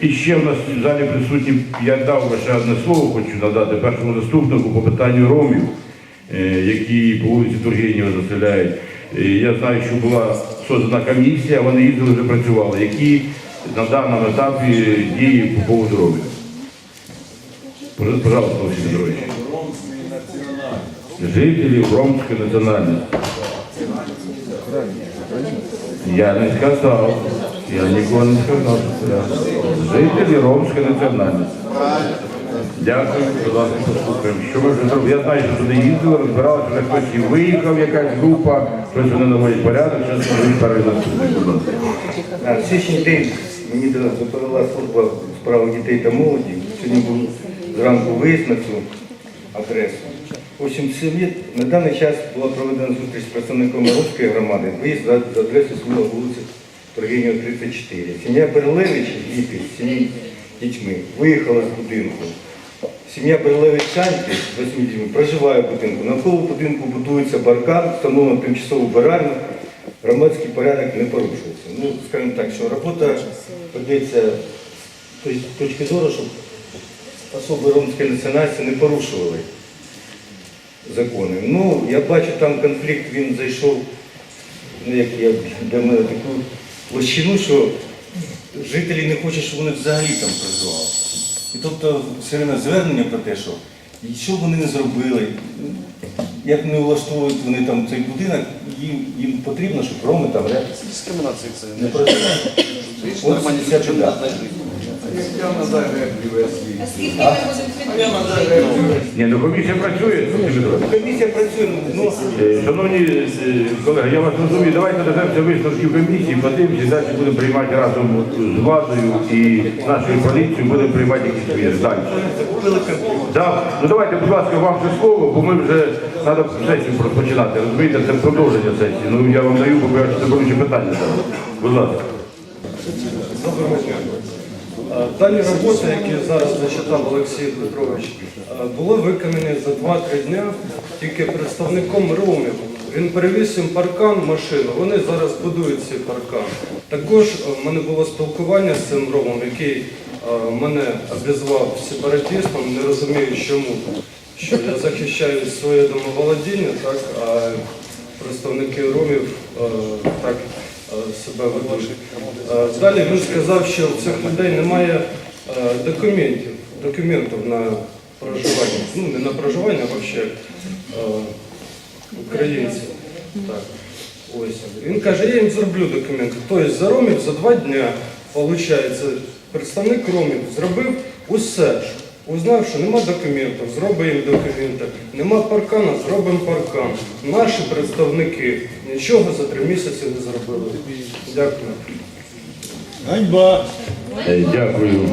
І ще в нас в залі присутні, я дав лише одне слово, хочу надати першому заступнику по питанню ромів, е, які по вулиці Тургенєва заселяють. Е, Я знаю, що була создана комісія, вони їздили вже працювали. Які на даному етапі дії по поводу ромів? Пожалуйста, Олексій Петрович. Жителі ромської національності. Я не сказав. Я нікого не сказав. Жителі ромської національності. Дякую, будь ласка, послухаємо. Що ви вже зробили? Я знаю, що туди їздили, розбиралися, вже хтось і виїхав, якась група, щось вони наводять порядок, щось вони переносять. Будь ласка. Сьогоднішній день мені до- доповіла служба у справах дітей та молоді. Сьогодні був зранку виїзд на цю адресу. В общем, на даний час була проведена зустріч з представниками Руської громади. Виїзд за адресою села вулиці Тургенєва 34. Сім'я Берлевич, діти з сім'ї дітьми, виїхала з будинку. Сім'я Берлевич Шанті з 8 дітьми проживає в будинку. Навколо будинку будується баркан, встановлено тимчасову баральну. Громадський порядок не порушується. Ну, скажімо так, що робота ведеться з точки зору, щоб особи ромської національності не порушували закони. Ну, я бачу, там конфлікт, він зайшов, ну, як я для мене таку площину, що жителі не хочуть, щоб вони взагалі там проживали. І тобто все одно звернення про те, що і що б вони не зробили, як не влаштовують вони там цей будинок, їм, їм потрібно, щоб роми там. Це дискримінація, це не проживали. От ця біда. Ні, ну комісія працює, Петрович. Комісія працює, ну, Е, Шановні е, колеги, я вас розумію, давайте дождемося висновків комісії, подивимося, і далі будемо приймати разом з владою і нашою поліцією, будемо приймати якісь міри. Далі. Да. Ну давайте, будь ласка, вам це слово, бо ми вже треба сесію розпочинати. Розумієте, це продовження сесії. Ну я вам даю, бо я ще болюче питання зараз. Будь ласка. Доброго дня. Е, Дані роботи, які зараз зачитав Олексій Петрович, е, були виконані за 2-3 дня тільки представником Ромів. Він привіз їм паркан машину, вони зараз будують цей паркан. Також е, в мене було спілкування з цим Ромом, який мене обізвав сепаратистом, не розумію чому. Що я захищаю своє домоволодіння, так, а представники Ромів так себе ведуть. Е, Далі він сказав, що в цих людей немає е, документів, документів на проживання. Ну, не на проживання, а взагалі е, українців. Так. Ось. Він каже, я їм зроблю документи. Тобто за ромів за два дня, виходить, представник ромів зробив усе. Узнав, що нема документів, зробимо документи. Нема паркана, зробимо паркан. Наші представники нічого за три місяці не зробили. Дякую. Ганьба. Дякую.